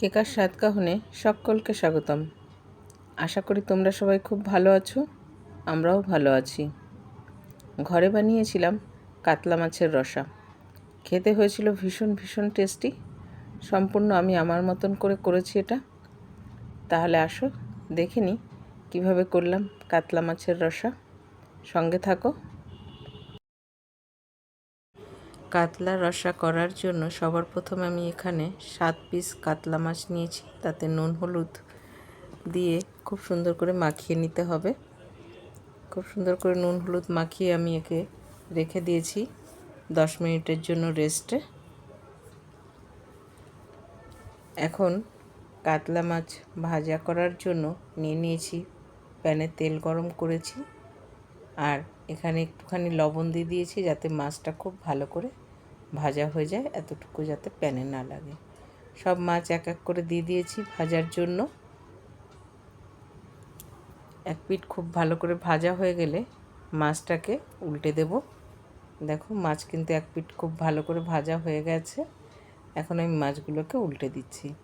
কেকার স্বাদ কাহনে সকলকে স্বাগতম। আশা করি তোমরা সবাই খুব ভালো আছো, আমরাও ভালো আছি। ঘরে বানিয়েছিলাম কাতলা মাছের রসা। খেতে হয়েছিল ভীষণ ভীষণ টেস্টি। সম্পূর্ণ আমি আমার মতন করে করেছি এটা। তাহলে আসো, দেখে নি কীভাবে করলাম কাতলা মাছের রসা। সঙ্গে থাকো। কাতলা রসা করার জন্য সবার প্রথমে আমি এখানে সাত পিস কাতলা মাছ নিয়েছি। তাতে নুন, হলুদ দিয়ে খুব সুন্দর করে মাখিয়ে নিতে হবে। খুব সুন্দর করে নুন, হলুদ মাখিয়ে আমি একে রেখে দিয়েছি দশ মিনিটের জন্য রেস্টে। এখন কাতলা মাছ ভাজা করার জন্য নিয়ে নিয়েছি, প্যানে তেল গরম করেছি আর এখানে একটুখানি লবণ দিয়ে দিয়েছি যাতে মাছটা খুব ভালো করে ভাজা হয়ে যায়, এতটুকু যাতে প্যানে না লাগে। সব মাছ এক এক করে দিয়ে দিয়েছি ভাজার জন্য। এক পিঠ খুব ভালো করে ভাজা হয়ে গেলে মাছটাকে উল্টে দেব। দেখো, মাছ কিন্তু এক পিঠ খুব ভালো করে ভাজা হয়ে গেছে। এখন আমি মাছগুলোকে উল্টে দিচ্ছি।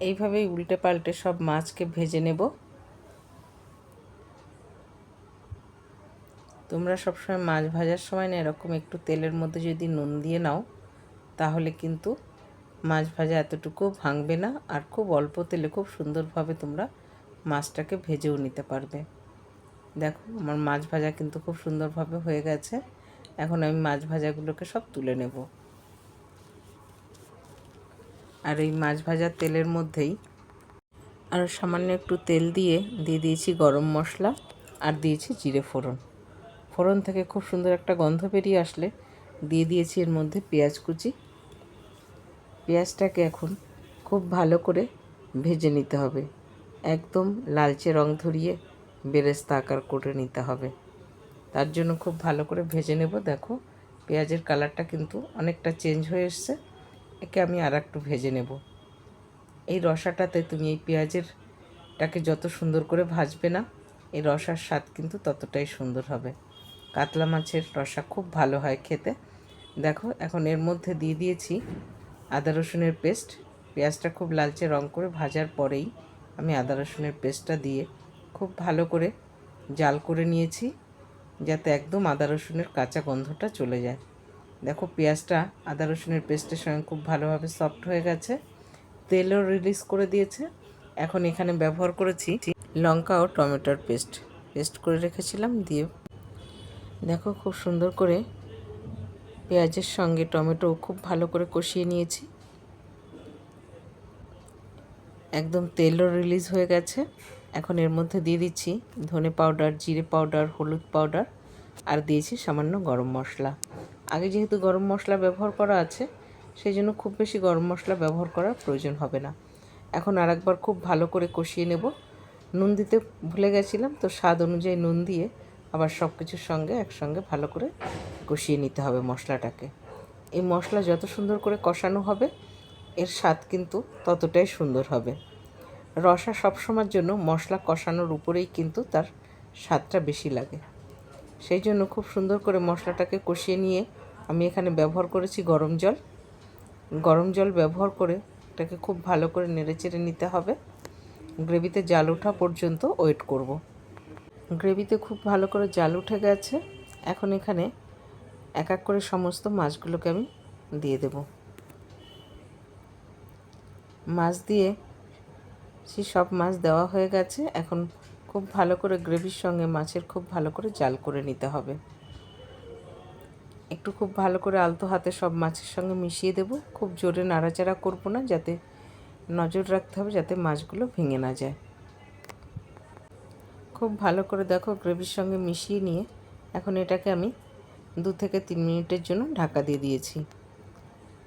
এইভাবেই উল্টে পাল্টে সব মাছকে ভেজে নেব। তোমরা সবসময় মাছ ভাজার সময় না এরকম একটু তেলের মধ্যে যদি নুন দিয়ে নাও, তাহলে কিন্তু মাছ ভাজা এতটুকু ভাঙবে না আর খুব অল্প তেলে খুব সুন্দরভাবে তোমরা মাছটাকে ভেজেও নিতে পারবে। দেখো, আমার মাছ ভাজা কিন্তু খুব সুন্দরভাবে হয়ে গেছে। এখন আমি মাছ ভাজাগুলোকে সব তুলে নেব। আর এই মাছ ভাজার তেলের মধ্যেই আর সামান্য একটু তেল দিয়ে দিয়ে দিয়েছি গরম মশলা আর দিয়েছি জিরে ফোড়ন। ফোড়ন থেকে খুব সুন্দর একটা গন্ধ বেরিয়ে আসলে দিয়ে দিয়েছি এর মধ্যে পেঁয়াজ কুচি। পেঁয়াজটাকে এখন খুব ভালো করে ভেজে নিতে হবে। একদম লালচে রং ধরিয়ে বেরেস্তা আকার করে নিতে হবে। তার জন্য খুব ভালো করে ভেজে নেব। দেখো, পেঁয়াজের কালারটা কিন্তু অনেকটা চেঞ্জ হয়ে এসছে। একে আমি আর একটু ভেজে নেব। এই রসাটাতে তুমি এই পেঁয়াজেরটাকে যত সুন্দর করে ভাজবে না, এই রসার স্বাদ কিন্তু ততটাই সুন্দর হবে। কাতলা মাছের রসা খুব ভালো হয় খেতে। দেখো, এখন এর মধ্যে দিয়ে দিয়েছি আদা রসুনের পেস্ট। পেঁয়াজটা খুব লালচে রং করে ভাজার পরেই আমি আদা রসুনের পেস্টটা দিয়ে খুব ভালো করে জাল করে নিয়েছি, যাতে একদম আদা রসুনের কাঁচা গন্ধটা চলে যায়। দেখো, পেঁয়াজটা আদা রসুনের পেস্টের সঙ্গে খুব ভালোভাবে সফট হয়ে গেছে। তেলও রিলিজ করে দিয়েছে। এখন এখানে ব্যবহার করেছি লঙ্কা ও টমেটোর পেস্ট। পেস্ট করে রেখেছিলাম, দিয়ে দেখো খুব সুন্দর করে পেঁয়াজের সঙ্গে টমেটো খুব ভালো করে কষিয়ে নিয়েছি। একদম তেলও রিলিজ হয়ে গেছে। এখন এর মধ্যে দিয়ে দিচ্ছি ধনে পাউডার জিরে পাউডার হলুদ পাউডার আর দিয়েছি সামান্য গরম মশলা। আগে যেহেতু গরম মশলা ব্যবহার করা আছে সেই জন্য খুব বেশি গরম মশলা ব্যবহার করার প্রয়োজন হবে না। এখন আর একবার খুব ভালো করে কষিয়ে নেব। নুন দিতে ভুলে গেছিলাম, তো স্বাদ অনুযায়ী নুন দিয়ে আবার সব কিছুর সঙ্গে একসঙ্গে ভালো করে কষিয়ে নিতে হবে মশলাটাকে। এই মশলা যত সুন্দর করে কষানো হবে, এর স্বাদ কিন্তু ততটাই সুন্দর হবে। রসা সবসময়ের জন্য মশলা কষানোর উপরেই কিন্তু তার স্বাদটা বেশি লাগে। সেই জন্য খুব সুন্দর করে মশলাটাকে কষিয়ে নিয়ে আমি এখানে ব্যবহার করেছি গরম জল। গরম জল ব্যবহার করে এটাকে খুব ভালো করে নেড়েচেড়ে নিতে হবে। গ্রেভিতে জাল ওঠা পর্যন্ত ওয়েট করব। গ্রেভিতে খুব ভালো করে জাল উঠে গেছে। এখন এখানে এক এক করে সমস্ত মাছগুলোকে আমি দিয়ে দেব। মাছ দিয়ে সে সব মাছ দেওয়া হয়ে গেছে। এখন খুব ভালো করে গ্রেভির সঙ্গে মাছের খুব ভালো করে জাল করে নিতে হবে। একটু খুব ভালো করে আলতো হাতে সব মাছের সঙ্গে মিশিয়ে দেব। খুব জোরে নাড়াচাড়া করব না, যাতে নজর রাখতে হবে, যাতে মাছগুলো ভেঙে না যায়। খুব ভালো করে দেখো গ্রেভির সঙ্গে মিশিয়ে নিয়ে এখন এটাকে আমি দু থেকে তিন মিনিটের জন্য ঢাকা দিয়ে দিয়েছি।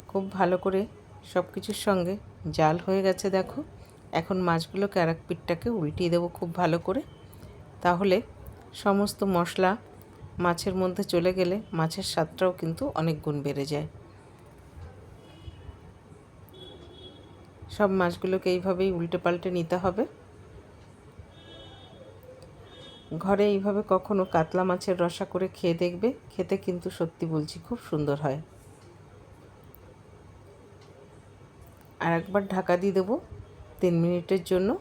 খুব ভালো করে সব কিছুর সঙ্গে জাল হয়ে গেছে দেখো। এখন মাছগুলোকে আর এক পিঠটাকে উল্টিয়ে দেবো খুব ভালো করে। তাহলে সমস্ত মশলা মাছের মধ্যে চলে গেলে মাছের স্বাদটাও কিন্তু অনেক গুণ বেড়ে যায়। সব মাছগুলোকে এইভাবেই উল্টে পাল্টে নিতে হবে। ঘরে এইভাবে কখনো কাতলা মাছের রসা করে খেয়ে দেখবে? খেতে কিন্তু সত্যি বলছি খুব সুন্দর হয়। আর একবার ঢাকা দিয়ে দেবো তিন মিনিটের জন্য।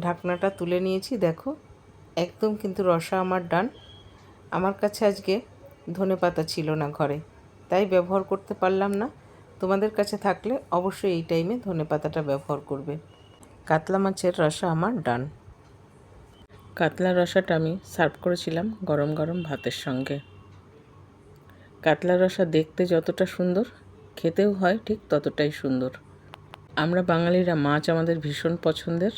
ঢাকনাটা তুলে নিয়েছি, দেখো। একদম কিন্তু রসা আমার ডান। আমার কাছে আজকে ধনে পাতা ছিল না ঘরে, তাই ব্যবহার করতে পারলাম না। তোমাদের কাছে থাকলে অবশ্যই এই টাইমে ধনে পাতাটা ব্যবহার করবে। কাতলা মাছের রসা আমার ডান। কাতলা রসাটা আমি সার্ভ করেছিলাম গরম গরম ভাতের সঙ্গে। কাতলা রসা দেখতে যতটা সুন্দর, খেতেও হয় ঠিক ততটাই সুন্দর। আমরা বাঙালিরা মাছ আমাদের ভীষণ পছন্দের,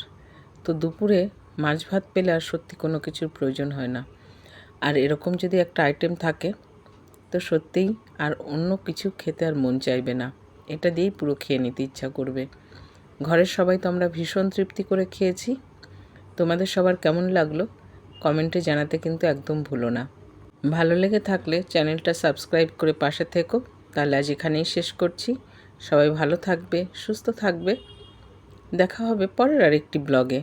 তো দুপুরে মাছ ভাত পেলে আর সত্যি কোনো কিছুর প্রয়োজন হয় না। আর এরকম যদি একটা আইটেম থাকে, তো সত্যিই আর অন্য কিছু খেতে আর মন চাইবে না। এটা দিয়েই পুরো খেয়ে নিতে ইচ্ছা করবে। ঘরের সবাই তো আমরা ভীষণ তৃপ্তি করে খেয়েছি। তোমাদের সবার কেমন লাগল? কমেন্টে জানাতে কিন্তু একদম ভুলো না। ভালো লেগে থাকলে চ্যানেলটা সাবস্ক্রাইব করে পাশে থেকো। তাহলে আজ এখানেই শেষ করছি। সবাই ভালো থাকবে, সুস্থ থাকবে। দেখা হবে পরের আরেকটি ব্লগে।